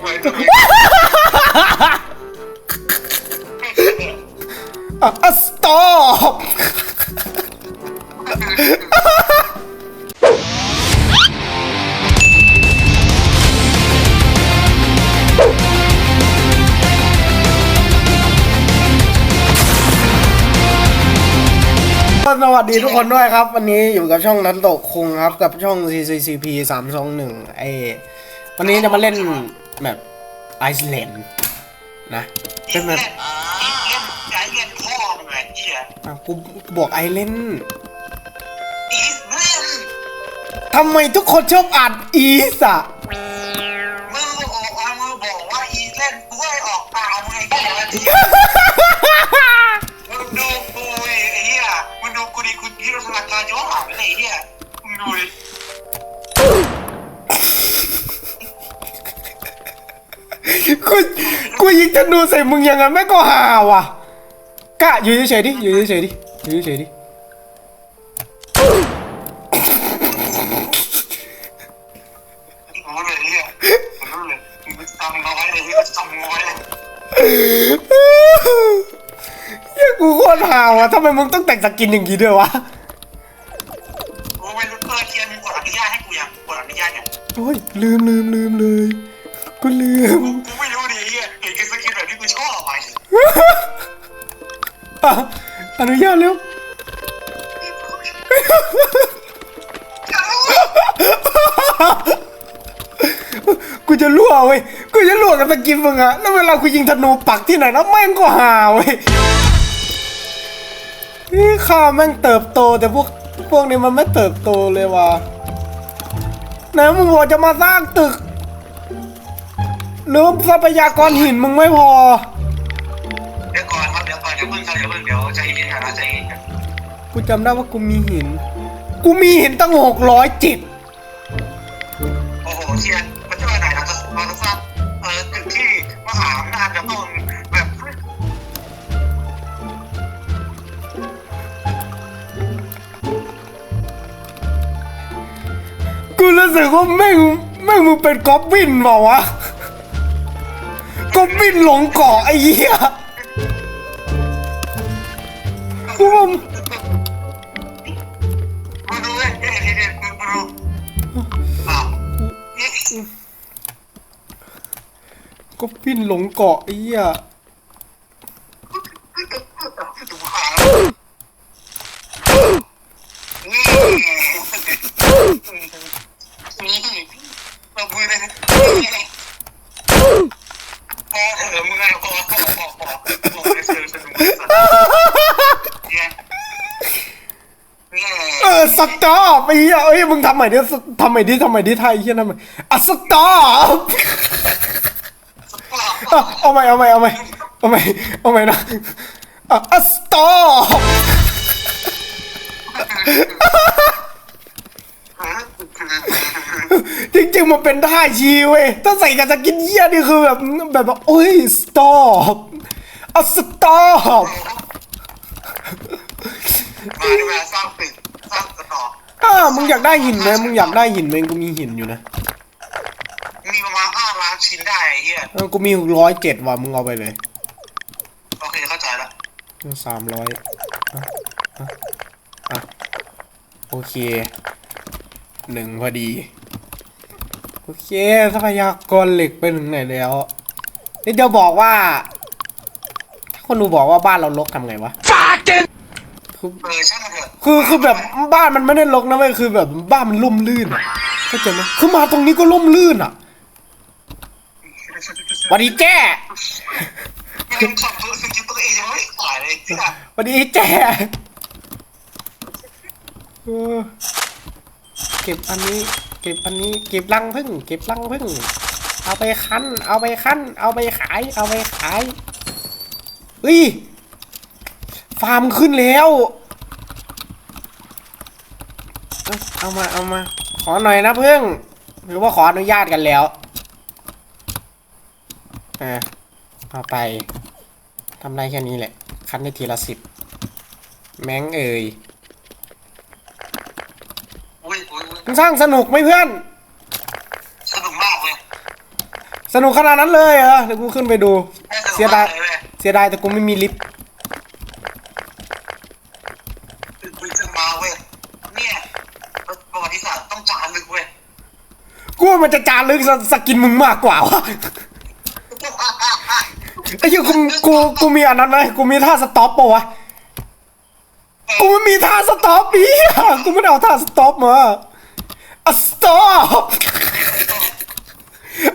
ไม่ วัสดีทุกคนด้วยครับ วันนี้อยู่กับช่องนันโตะคุงครับ กับช่อง CCCP 321ไอวันนี้จะมาเล่นแบบไอซ์แลนด์นะเป็นแบบเล่นเล่นย้ายเล่นพ่อมึงไงเหี้ยอะกูกูบอกไอเล่นอีสเล่นทำไมทุกคนชอบอ่านอีสอะมึงออกมามึงบอกว่าอีเล่นกูให้ออกตามไงเหี้ย อนหลังเลยไอ้เหี้ยมึงดูดิกูกูยิงธนูใส่มึงยังไงแม่งก็หาว่ะกะอยู่เฉยๆดิอยู่เฉยๆดิอยู่เฉยๆดิมึงรู้เลยไอ้เหี้ยมึงรู้เลยมึงจำเอาไว้เลยที่จำเอาไว้เลยเฮียกูโคตรหาว่ะทำไมมึงต้องแต่งสกินอย่างงี้ด้วยวะกูไม่รู้เอ อเทียนมึงกดอนุญาตให้กูยังกดอนุญาตยังโอ้ยลืมลืมลืมเลยกูลืมกูกูไม่รู้ดิไอ้เหี้ยเห็นกันสกินแบบนี้กูชอบไปอะอนุญาตเร็วกูจะรั่วเว้ยกูจะรั่วกับสกินมึงอะแล้วเวลากูยิงธนูปักที่ไหนนะแม่งก็หาเว้ยนี่ข้าแม่งเติบโตแต่พวกพวกนี้มันไม่เติบโตเลยว่ะ ไหนมึงบอกจะมาสร้างตึก หรือทรัพยากรหินมึงไม่พอ เดี๋ยวก่อนครับเดี๋ยวก่อนเดี๋ยวเพิ่งครับเดี๋ยวเพิ่งเดี๋ยวใจเย็นกันนะใจเย็นกันกูจำได้ว่ากูมีหิน กูมีหินตั้งหกร้อยจิต โอ้โหเชียนมันจะไปไหนเราจะเราจะสร้างเออตึกที่มหาอำนาจจะต้อง รู้สึกว่าแม่งแม่งมึงเป็นก๊อบบินเปล่าวะก๊อบบินหลงเกาะไอ้เหี้ยกูมาดูเลยเฮ้ยเฮ้ยเฮ้ยมาดูอ้าวนี่ก๊อบบินหลงเกาะไอ้เหี้ย ดูหานี่นี่มาบุยเลยพอเถอะมึงไงพอพอพอพอพอเลยเชิญสนุกเนี่ยเนี่ย เออ สต็อปไอ้เหี้ยเอ้ยมึงทำใหม่ดิทำใหม่ดิทำใหม่ดิไทยเหี้ยทำใหม่อะสต็อปเอาใหม่เอาใหม่เอาใหม่เอาใหม่เอาใหม่นะอะสต็อปจริงๆมันเป็นท่าชีเว้ยถ้าใส่กับสกินเยี่ยนี่คือแบบแบบโอ้ย stop เอา stop มาดีกว่าสร้างตึก มึงอยากได้หินไหมมึงอยากได้หินไหมกูมีหินอยู่นะ มีประมาณห้าล้านชิ้นได้ไอ้เหี้ยเออกูมีร้อยเจ็ดว่ะมึงเอาไปเลยโอเคเข้าใจละสามร้อยอะโอเคหนึ่งพอดี โอเคทรัพยากรเหล็กไปถึงไหนแล้วนี่เดี๋ยวบอกว่า ถ้าคนดูบอกว่าบ้านเรารกทำไงวะคือเออช่างมันเถอะ คือคือแบบบ้านมันไม่ได้รกนะเว้ยคือแบบบ้านมันลุ่มลื่นอะเข้าใจไหมคือมาตรงนี้ก็ลุ่มลื่นอะสวัสดีแจ้ยังขับตัวสกิลตัวเองยังไม่ต่อยเลยที่อะสวัสดีแจ้เออเก็บอันนี้ เก็บอันนี้ เก็บรังพึ่งเก็บรังพึ่งเอาไปคั้น เอาไปคั้น เอาไปขาย เอาไปขายเฮ้ยฟาร์มขึ้นแล้ว เอาเอามาเอามา ขอหน่อยนะพึ่งหรือว่าขออนุญาตกันแล้วอ่าเอาไปทำได้แค่นี้แหละ คั้นได้ทีละสิบแมงเอ่ยโอุ้ยอุ้ยอุ้ยมึงสร้างสนุกไหมเพื่อน สนุกมากเลย สนุกขนาดนั้นเลยเหรอเดี๋ยวกูขึ้นไปดูสนุกเสียดายมกลว้เสียดายแต่กูไม่มีลิฟต์ มึงจะมาเว้ยเนี่ยประวัติศาสตร์ต้องจารึกเว้ย กู ว่ามันจะจารึกสสกินมึงมากกว่าวะไอ้เหี้ยกูกูกูมีอันนั้นไหมกูมีท่าสต็อปปะวะกูไม่มีท่าสต็อปอีอะกูไม่ได้เอาท่าสต็อปมาอะสต็อป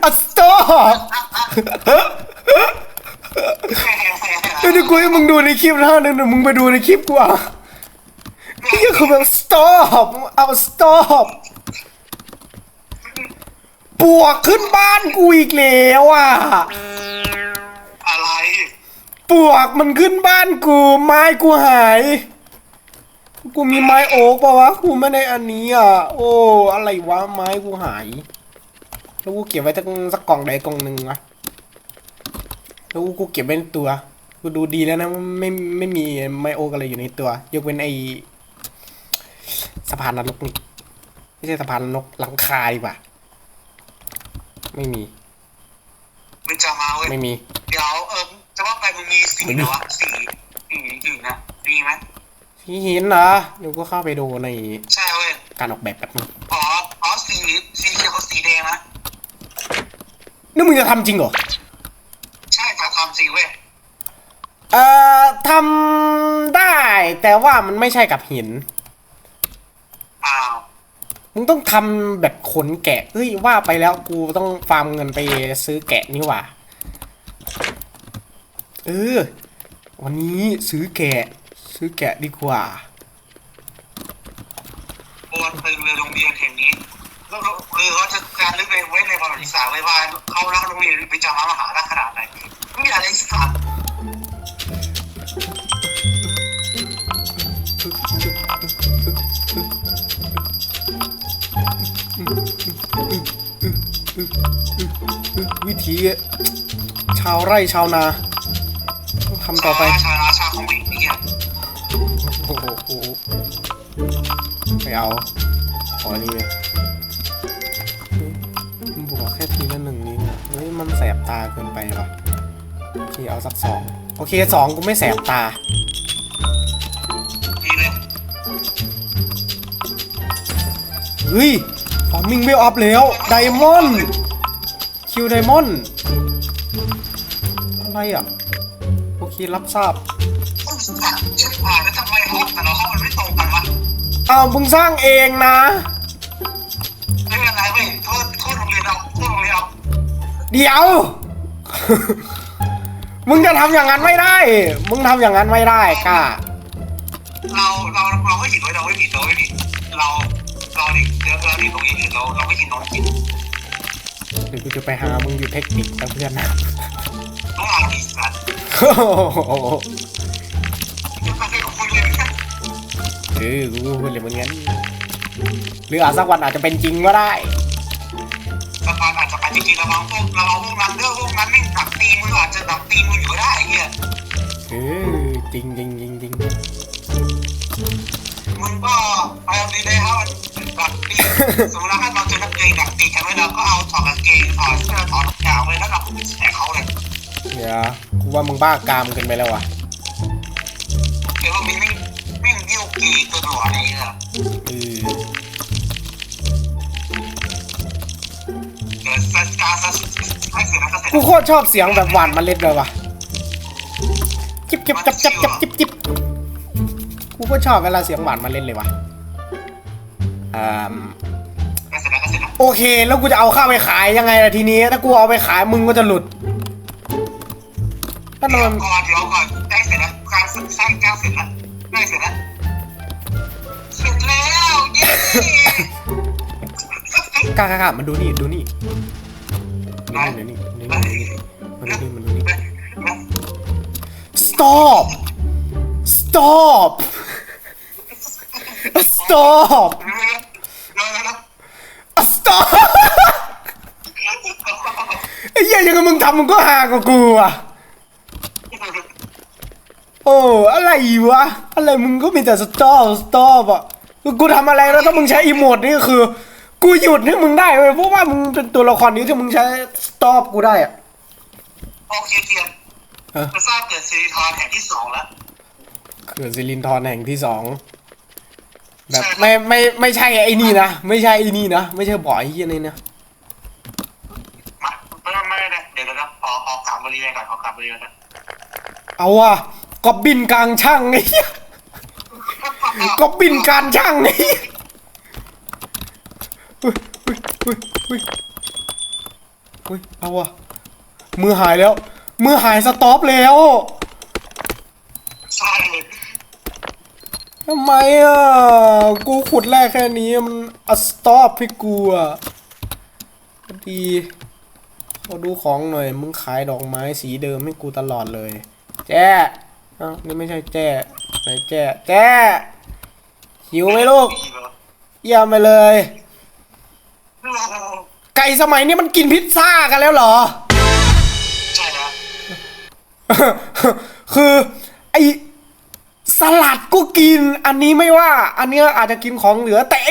อะสต็อปเดี๋ยวกูให้มึงดูในคลิปนะเดี๋ยวมึงไปดูในคลิปกูอะไอ้เหี้ยคือแบบ stop เอา stop ปวกขึ้นบ้านกูอีกแล้วอะ อะไร ปวกมันขึ้นบ้านกู ไม้กูหาย กูมีไม้โอ๊กปะวะ กูไม่ได้อันนี้อะ โอ้ อะไรวะ ไม้กูหาย แล้วกูเก็บไว้ตั้งสักกล่องใดกล่องหนึ่งวะ แล้วกูเก็บไว้ในตัว กูดูดีแล้วนะ ไม่ไม่มีไม้โอ๊กอะไรอยู่ในตัว ยกเว้นไอสะพานนรกนี่ ไม่ใช่สะพานนรกหลังคาดีกว่า ไม่มี มึงจะมาเว้ยไม่มี เดี๋ยวเออจะว่าไปมึงมีสีเหรอวะสีสีหินนะมีไหมที่หินเหรอเดี๋ยวก็เข้าไปดูในใช่เว้ยการออกแบบแบบนึงอ๋ออ๋อสีสีเขียวกับสีแดงนะนี่มึงจะทำจริงเหรอใช่ถ้าทำสีเว้ยเอ่อทำได้แต่ว่ามันไม่ใช่กับหินอ้าว มึงต้องทำแบบขนแกะเฮ้ยว่าไปแล้วกูต้องฟาร์มเงินไปซื้อแกะนี่หว่าเออ วันนี้ซื้อแกะ ซื้อแกะดีกว่าโอนตึงเลยโรงเรียนแห่งนี้ก็คือเขาจะการลึกไว้ในประวัติศาสตร์ไว้ว่าเขารักโรงเรียนวิจารณ์มหาลัยขนาดไหนไม่มีอะไรสักวิ ธีชาวไร่ชาวนาต้องทำต่อไปชาราชาของวิ่งเนี่ยโอ้โหไม่เอาขออันนี้เลยมันบวกแค่ทีละหนึ่งนี้นะเฮ้ยมันแสบตาเกินไปว่ะโอเคเอาสักสองโอเคสองกูไม่แสบตาดีเลยเฮ้ย ฟอร์มิงไม่ออฟแล้วไดมอนด์คิวไดมอนด์อะไรอะ โอเครับทราบต้องสักชิบหายแล้วทำไมห้องแต่ละห้องมันไม่ตรงกันวะอ้าวมึงสร้างเองนะ ไม่เป็นไรเว้ยโทษโทษโรงเรียนเอาโทษโรงเรียนเอาเดี๋ยว มึงจะทำอย่างนั้นไม่ได้ มึงทำอย่างนั้นไม่ได้ก้าเรา เรียนอื่นเราเราไม่กินนอนกินเดี๋ยวกูจะไปหามึงอยู่เทคนิคนะเพื่อนนะต้องอ่านอีกสัตว์โอ้โหยังไม่ได้ของคุณเลยนะเออกูก็พูดเลยเหมือนกันหรืออาจสักวันอาจจะเป็นจริงก็ได้สักวันอาจจะไปจริงๆระวังพวกระวังพวกนั้นเด้อพวกนั้นแม่งดักตีมืออาจจะดักตีมืออยู่ก็ได้ไอ้เหี้ยเออจริงจริงจริงจริงมึงก็เอาดีเลยครับดักตี สมมติว่าถ้าเราเจอนักเรียนดักตีกันไว้เราก็เอาถอดกางเกงถอดเสื้อถอดรองเท้าไว้แล้วเราก็ไปแฉเขาเลยเดี๋ยวกูว่ามึงบ้ากามเกินไปแล้วว่ะเดี๋ยวว่ามึงไม่ไม่เดี่ยวกีตัวหนวดอะไรเงี้ยเออเดี๋ยวสักการสักให้เสร็จแล้วก็เสร็จกูโคตรชอบเสียงแบบหวานเมล็ดเลยว่ะจิบจิบจับจับจับจิบจิบกูก็ชอบเวลาเสียงหวานเมล็ดเลยว่ะอ่า โอเค แล้วกูจะเอาข้าวไปขายยังไงล่ะทีนี้ ถ้ากูเอาไปขายมึงก็จะหลุดถ้าเดี๋ยโดวนก่อนเดี๋ยวก่อนได้เสร็จแล้วการสร้างแก้วเสร็จแล้วได้เสร็จแล้วเสร็จแล้วเย้กล้ากล้ากล้ามันดูนี่ดูนี่ดูนี่ดูนี่ดูนี่มันดูนี่มันดูนี่ stop stop stop stop ไอ้เหี้ยยังไงมึงทำมึงก็หากว่ากูอะโอ้อะไรวะ อะไรมึงก็มีแต่ stop stop อะคือกูทำอะไรแล้วถ้ามึงใช้อีโมดนี่ก็คือ กูหยุดให้มึงได้เว้ยเพราะว่ามึงเป็นตัวละครนี้ที่มึงใช้สต็อปกูได้อะโอเคเทียนเออจะสร้างเกิดซีรีทอนแห่งที่สองแล้วเขื่อนซิลินทรแห่งที่สอง แบบไม่ไม่ไม่ใช่ไอ้นี่นะไม่ใช่ไอ้นี่นะไม่ใช่บ่อไอ้เหี้ยนี่นะมาไม่ไม่ไม่เดี๋ยวเดี๋ยวนะขอขอกลับบริเวณก่อนขอกลับบริเวณก่อนเอาว่ะก็บินกลางช่างไอ้เหี้ยก็บินการช่างไอ้เหี้ยเฮ้ยเฮ้ยเฮ้ยเฮ้ยเฮ้ยเอาว่ะมือหายแล้ว มือหายสต็อปแล้ว ใช่ ทำไมอะ กูขุดแรกแค่นี้มันอัสต็อปให้กูอะพอดีขอดูของหน่อย มึงขายดอกไม้สีเดิมให้กูตลอดเลย แจ้เอ้านี่ไม่ใช่แจ้ไหนแจ้แจ้หิวไหมลูกดีเหรอเยี่ยมไปเลย ไก่สมัยนี้มันกินพิซซ่ากันแล้วเหรอ ใช่แล้วคือ ไอ สลัดก็กิน อันนี้ไม่ว่า อันเนี้ยอาจจะกินของเหลือแต่ไอ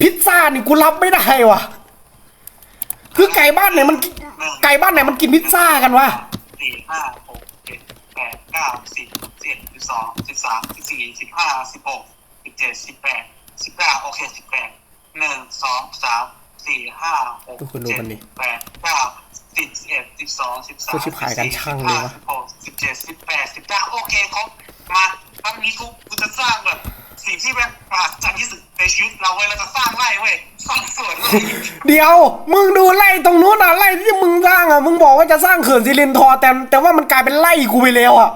พิซซ่านี่กูรับไม่ได้ว่ะ คือไก่บ้านไหนมันกินไก่บ้านไหนมันกินพิซซ่ากันวะสี่ห้าหกเจ็ดแปดเก้าสิบสิบเจ็ดสิบสองสิบสามสิบสี่สิบห้าสิบหกสิบเจ็ดสิบแปดสิบเก้าโอเคสิบแปดหนึ่งสองสามสี่ห้าหกทุกคนดูเจ็ดมันดิแปดเก้าสิบสิบเอ็ดสิบสองสิบสามโคตรชิบหายกันช่างเลยวะสิบหกสิบเจ็ดสิบแปดสิบเก้าโอเคครบ มาครั้งนี้กูกูจะสร้างแบบสิ่งที่แบบมหัศจรรย์ที่สุดในชีวิตเราเว้ยเราจะสร้างไร่เว้ยสร้างสวนเว้ยเดี๋ยว มึงดูไล่ตรงนู้นอะไล่ที่มึงสร้างอะมึงบอกว่าจะสร้างเขื่อนซิลินทอร์แต่แต่ว่ามันกลายเป็นไล่กูไปแล้วอะ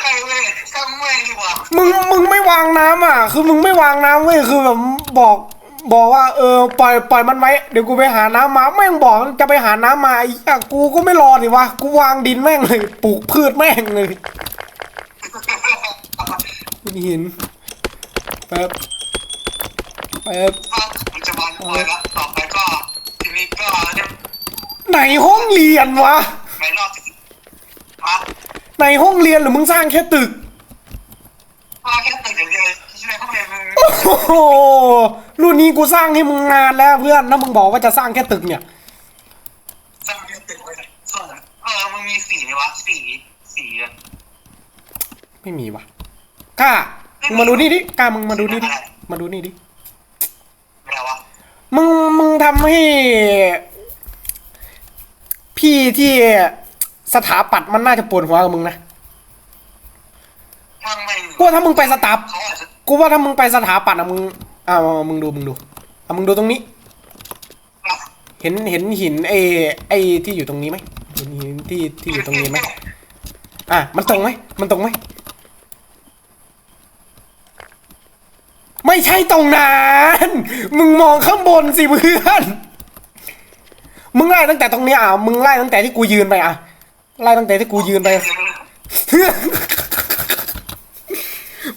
ไร่เว้ยสร้างแม่งดีกว่ามึงมึงไม่วางน้ำอะ คือมึงไม่วางน้ำเว้ยคือแบบบอกบอกว่าเออปล่อยปล่อยมันไว้เดี๋ยวกูไปหาน้ำมาแม่งบอกจะไปหาน้ำมาไอ้เหี้ยกูก็ไม่รอดิวะกูวางดินแม่งเลยปลูกพืชแม่งเลย คุณหินแป๊บแป๊บถ้ามันจะมาเลยแล้วต่อไปก็ทีนี้ก็เนี่ยไหนห้องเรียนวะในรอบที่ฮะในห้องเรียนหรือมึงสร้างแค่ตึกว่าแค่ตึกอย่างเดียวที่ในห้องเรียนมึงโอ้โหรุ่นนี้กูสร้างให้มึงนานแล้วเพื่อนถ้ามึงบอกว่าจะสร้างแค่ตึกเนี่ยสร้างแค่ตึกไว้ไหนส่วนเออมึงมีสีไหมวะสีสีอะไม่มีวะ กล้ามึงมาดูนี่ดิกล้ามึงมาดูนี่ดิมาดูนี่ดิอะไรวะมึงมึงทำให้ พี่ที่สถาปัตย์มันน่าจะปวดหัวกับมึงนะช่างแม่งกูว่าถ้ามึงไปสถาปเขาอาจจะกูว่าถ้ามึงไปสถาปัตย์อะมึงอ่ามึงดูมึงดูอะมึงดูตรงนี้ เห็นเห็นหินไอ้ไอ้ที่อยู่ตรงนี้ไหมเห็นหินที่ที่อยู่ตรงนี้ไหมอะมันตรงไหมมันตรงไหม ไม่ใช่ตรงนั้นมึงมองข้างบนสิเพื่อน มึงไล่ตั้งแต่ตรงนี้อะ มึงไล่ตั้งแต่ที่กูยืนไปอะ ไล่ตั้งแต่ที่กูยืนไป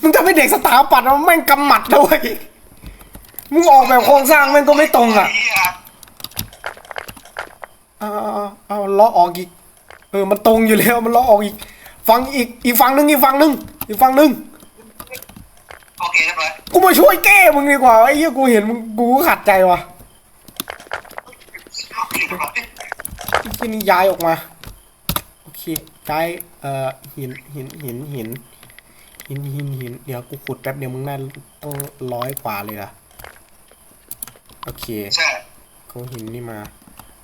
มึงจะเป็นเด็กสถาปัตย์มันแม่งกำหมัดด้วย มึงออกแบบโครงสร้างแม่งก็ไม่ตรงอะเอาเอาเอาเอาล้อออกอีก เออ มันตรงอยู่แล้ว มันล้อออกอีก ฟังอีก อีกฝั่งหนึง อีกฝั่งหนึง อีกฝั่งหนึง โอเคเรียบร้อย กูมาช่วยแก้มึงดีกว่าไอ้เหี้ยกูเห็นมึงกูก็ขัดใจว่ะโอเคเรียบร้อยไอ้ที่นี่ย้ายออกมาโอเคย้ายเอ่อหินหินหินหินหินหินหินเดี๋ยวกูขุดแป๊บเดียวมึงน่าต้องร้อยกว่าเลยอะโอเคใช่เขาหินนี่มา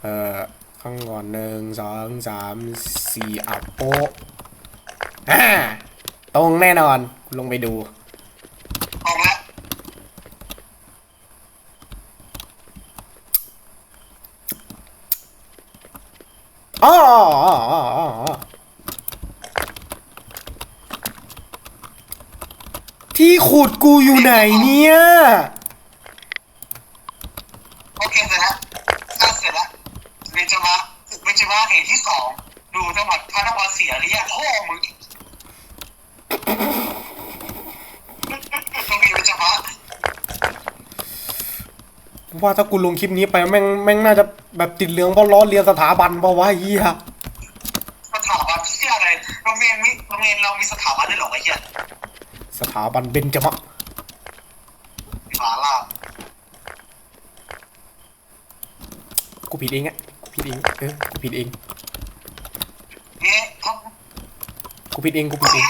เอ่อข้างก่อนหนึ่งสองสามสี่อะโป๊ะอ่าตรงแน่นอนลงไปดู ออกแล้ว อ๋ออ๋ออ๋ออ๋ออ๋อที่ขุดกูอยู่ไหนเนี่ย โอเคเสร็จแล้วสร้างเสร็จแล้วเบญจมาเบญจมาเหตุที่สอง ดูจังหวัดพระนครศรีอยุธยาพ่อมึง ว่าถ้ากูลงคลิปนี้ไปแม่งแม่งน่าจะแบบติดเหลืองเพราะล้อเรียนสถาบันเพราะว่าเฮียสถาบันที่ยอะไรโรงเรียนมิโรงเรียนเรามีสถาบันด้วยหรอไอ้เหี้ยสถาบันเบนจมะหมาล่ากูผิดเองอะกูผิดเองเออกูผิดเองเนี่กูผิดเองกูผิดเอง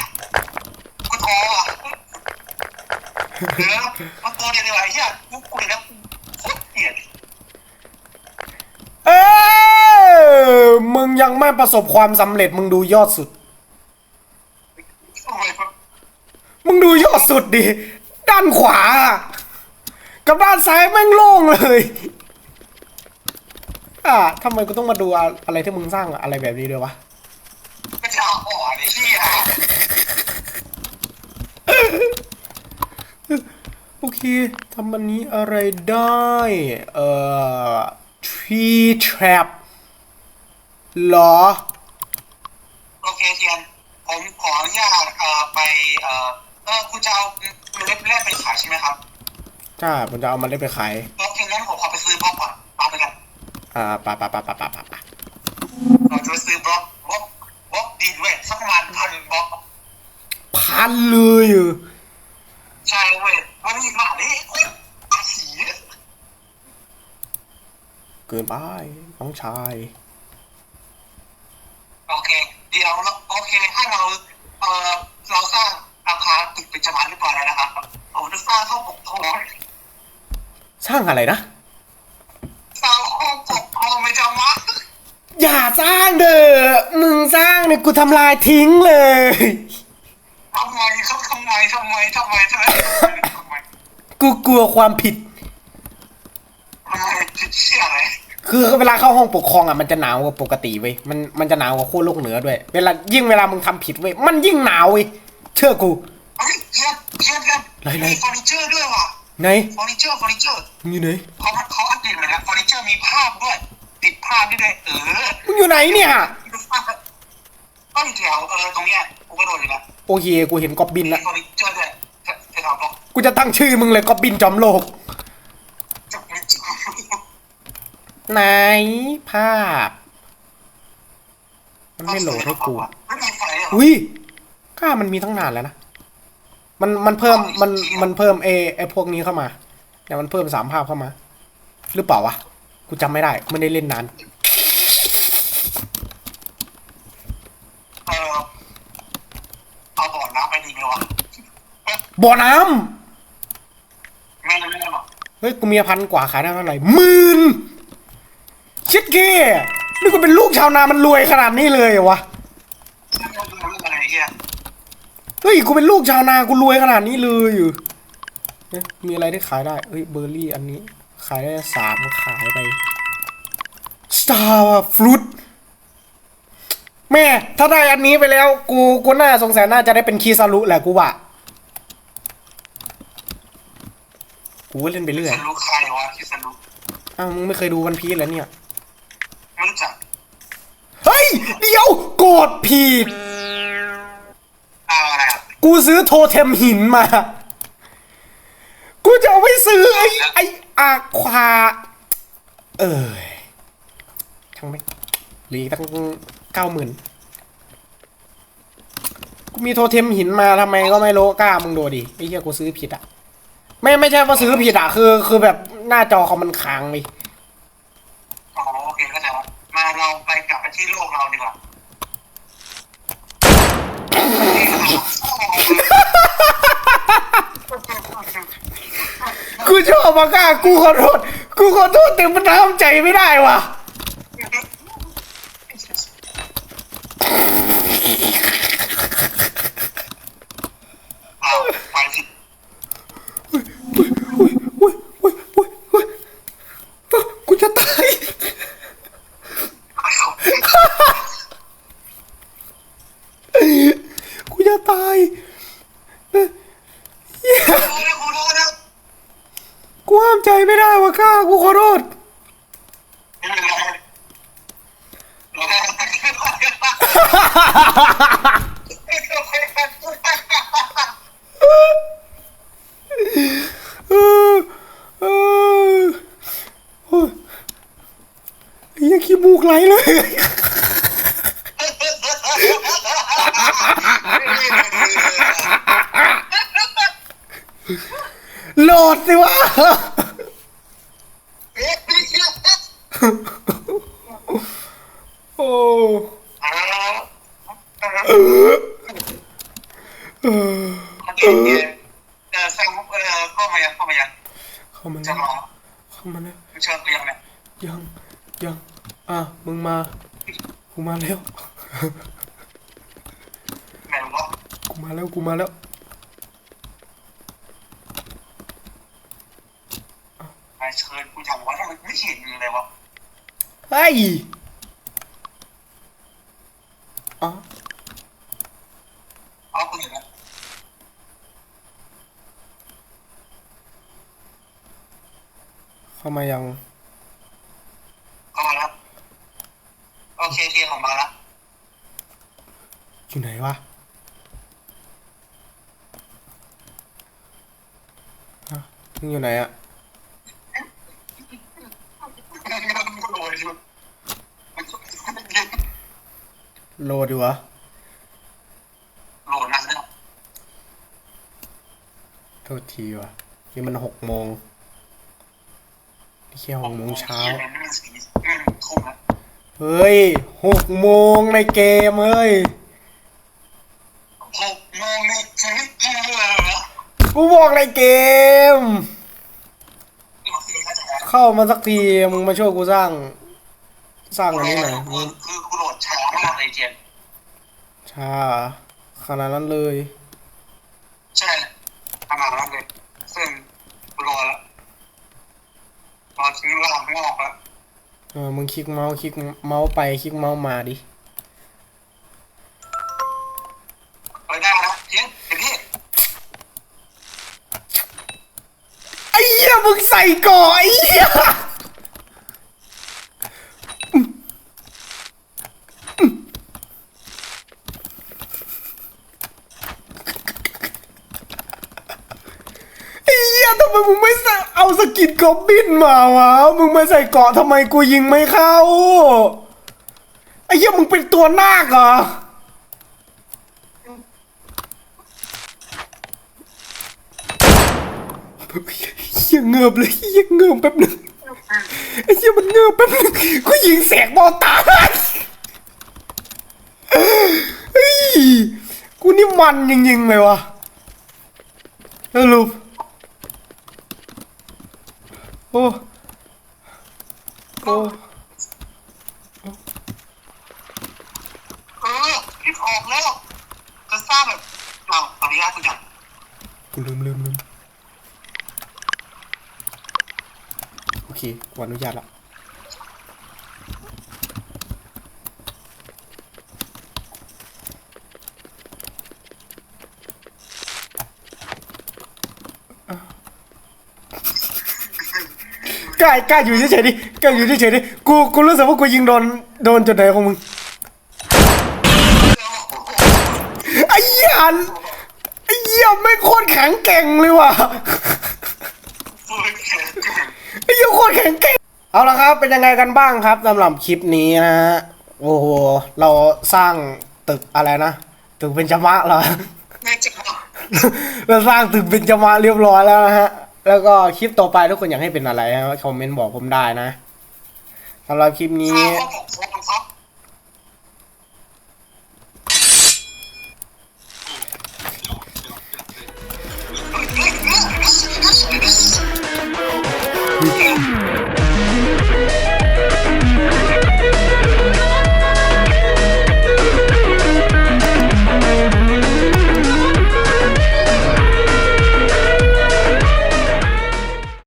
กูท้ออะเดี๋ยวมาตัวเดียวไอ้เหี้ยกูกูเห็นแล้วกู เออมึงยังไม่ประสบความสำเร็จมึงดูยอดสุด มึงดูยอดสุดดิ ด้านขวา กับด้านซ้ายแม่งโล่งเลย อะทำไมกูต้องมาดูอะอะไรที่มึงสร้างอะไรแบบนี้ด้วยวะ ก็จะอ่อนไอ้เหี้ย โอเคทำอันนี้อะไรได้ เอ่อ tree trap เหรอ โอเคเทียน ผมขออนุญาตเอ่อไปเอ่อเออคุณจะเอาเมล็ดแรกไปขายใช่ไหมครับจ้าผมจะเอามันได้ไปขาย โอเคงั้นผมขอไปซื้อบล็อกก่อนตามไปกันอ่าปะปะปะปะปะปะปะเราจะไปซื้อบล็อกบล็อกบล็อกดีด้วยสักประมาณพันบล็อกพันเลยเหรอ ใช่เว้ยวันนี้ขนาดนี้โอ๊ยอาสีเกินไปน้องชาย โอเค เดี๋ยวเราโอเคถ้าเราเอ่อเราสร้างอาคารตึกเป็นจำนวนเรียบร้อยแล้วนะครับผมจะสร้างห้องปกครองสร้างอะไรนะ สร้างห้องปกครองเป็นจำนวนอย่าสร้างเด้อมึงสร้างเนี่ยกูทำลายทิ้งเลย ทำไมครับ ทำไมทำไมทำไมทำไมทำไมกูกลัวความผิด ทำไมผิดเชื่ออะไรคือเวลาเข้าห้องปกครองอะมันจะหนาวกว่าปกติเว้ยมันมันจะหนาวกว่าขั้วโลกเหนือด้วย เวลายิ่งเวลามึงทำผิดเว้ยมันยิ่งหนาวเว้ยเชื่อกูเฮ้ยเทียนเทียนเทียนไหนไหนมีเฟอร์นิเจอร์ด้วยว่ะไงเฟอร์นิเจอร์เฟอร์นิเจอร์มึงอยู่ไหนเขาเขาอัปเดตมาแล้วเฟอร์นิเจอร์มีภาพด้วย ติดภาพด้วยด้วยเออมึงอยู่ไหนเนี่ยดูภาพก็อยู่แถวเออตรงเนี้ยกูกระโดดอยู่แล้ว โอเคกูเห็นกอบบินแล้วเฟอร์นิเจอร์ด้วยจะทำบล็อกกูจะตั้งชื่อมึงเลยกอบบินจอมโลก จะไม่จะไหนภาพ มันไม่โหลดให้กูอะไม่มีไฟอะอุ้ยข้ามันมีตั้งนานแล้วนะ มันมันเพิ่มมันมันเพิ่มเอไอพวกนี้เข้ามาเนี่ยมันเพิ่มสามภาพเข้ามา หรือเปล่าวะ กูจำไม่ได้ไม่ได้เล่นนาน เออเอาบ่อน้ำไปดีไหมวะ บ่อน้ำไม่ไม่ไม่หรอกเฮ้ย กูมีพันกว่าขายได้เท่าไหร่หมื่นชิดเก้นี่กูเป็นลูกชาวนามันรวยขนาดนี้เลยเหรอวะไม่ไม่ไม่ไม่อะไรเงี้ยเฮ้ย กูเป็นลูกชาวนากูรวยขนาดนี้เลยเหรอเอ๊ะมีอะไรที่ขายได้เฮ้ยเบอร์รี่อันนี้ ขายได้สามขายไป Star Fruit แม่ ถ้าได้อันนี้ไปแล้ว กู กูน่าสงสัยน่าจะได้เป็นคีซารุแหละกูว่า กูก็เล่นไปเรื่อยฉันรู้ใครวะที่ฉันรู้อ้าวมึงไม่เคยดูวันพีซแล้วเนี่ย ไม่รู้จักเฮ้ย เดี๋ยวโกรธผิด เอาอะไรอะกูซื้อโทเทมหินมา กูจะเอาไปซื้อไอ้ไอ้อาควา เออช่างไม่งเหลืออกตั้งเก้าหมื่นกูมีโทเทมหินมาทำไมก็ไม่รู้กล้ามึงดูดิไอ้เหี้ยกูซื้อผิดอะ ไม่ไม่ใช่ว่าซื้อผิดอะคือ คือแบบหน้าจอเขามันค้างไปอ๋อโอเคเข้าใจแล้วมาเราไปกลับไปที่โลกเราดีกว่ากูชอบมากล้ากูขอโทษกูขอโทษแต่มันทำใจไม่ได้ว่ะ เอาไปสิ อุ้ยอุ้ยอุ้ยอุ้ยอุ้ยอะกูจะตาย ไปเขา กูจะตายเอ้ยเหี้ย โอ้ยขอโทษนะ กูห้ามใจไม่ได้ว่ะก้ากูขอโทษ ไม่เป็นไรเราได้ เออเออโอ้ยไอ้เหี้ยังขี้ มูกไหลเลยโหลดสิวะเอ๊ะ เออ เออเออ มันเองเนี่ยเออแซงเออเข้ามายังเข้ามายัง เข้ามา จะ แล้ว รอ เข้ามาแล้ว มึงเชิญกูยังเนี่ย ยังยังอะมึงมากูมาแล้ว แม่งวะ กูมาแล้วกูมาแล้ว ไอเชิญกูยังวะทำไมไม่เห็นมึงเลยวะเฮ้ยอ๋อเอากูเห็นแล้วเข้ามายัง เข้ามาแล้วโอเคโอเคของมาแล้วอยู่ไหนวะฮะมึงอยู่ไหนอะ โรยดิ โลดีวะโหลดนะเนี่ยโทษทีวะนี่มันหกโมงนี่แค่หกโมงเช้านี่มันสี่อืมทุ่มแล้วเฮ้ยหกโมงในเกมเฮ้ยหกโมงในชีวิตจริงเลยเหรอกูบอกในเกมโอเคเข้าใจแล้วเข้ามาสักทีมึงมาช่วยกูสร้าง สร้างอันนี้หน่อยมึงคือกูโหลดช้ามากเลยเจน ช้าขนาดนั้นเลย ใช่ขนาดนั้นเลย ซึ่งกูรอแล้วรอทิ้งร่างไม่ออกแล้วเออมึงคลิกเมาส์คลิกเมาส์ไปคลิกเมาส์มาดิไปได้แล้วเจนเดี๋ยวพี่ไอ้เหี้ยมึงใส่ก่อไอ้เหี้ยไอ้เหี้ยทำไมมึงไม่ใส่เอาส กิดกอบบินมาวะ มึงม่ใส่เกาะทำไมกูยิงไม่เข้า ไอ้เหี้ยมึงเป็นตัวนาคเหรอ เหี้ยเงือบเลยเหี้ยเงือบแป๊บหนึงไอ้เหี้ยมันเงือบแป๊บหนึงกูยิงแสกบอลตายเฮ้ยกูนี่มันจริงๆเลยวะสรุป อ้โอ้เออคิดออกแล้วจะสร้างแบบเราอนุญาตกูยังกูลืมลืมลืมโอเคกูอนุญาตละ ล้ากล้าอยู่เฉยๆดิกล้าอยู่เฉยๆดิกูกูรู้สึกว่ากูยิงโดนโดนจุดไหนของมึงไอ้เหี้ยไอ้เหี้ยไม่งโคตรแข็งแกร่งเลยว่ะฟูลแขนไอ้เหี้ยโคตรแข็งแกร่งเอาละครับ เป็นยังไงกันบ้างครับสำหรับคลิปนี้นะฮะโอ้โหเราสร้างตึกอะไรนะตึกเป็นจมะเหรอไม่จริงหรอกเราสร้างตึกเป็นจมาเรียบร้อยแล้วนะฮะ แล้วก็คลิปต่อไปทุกคนอยากให้เป็นอะไรฮะคอมเมนต์บอกผมได้นะสำหรับคลิปนี้ข้าวผม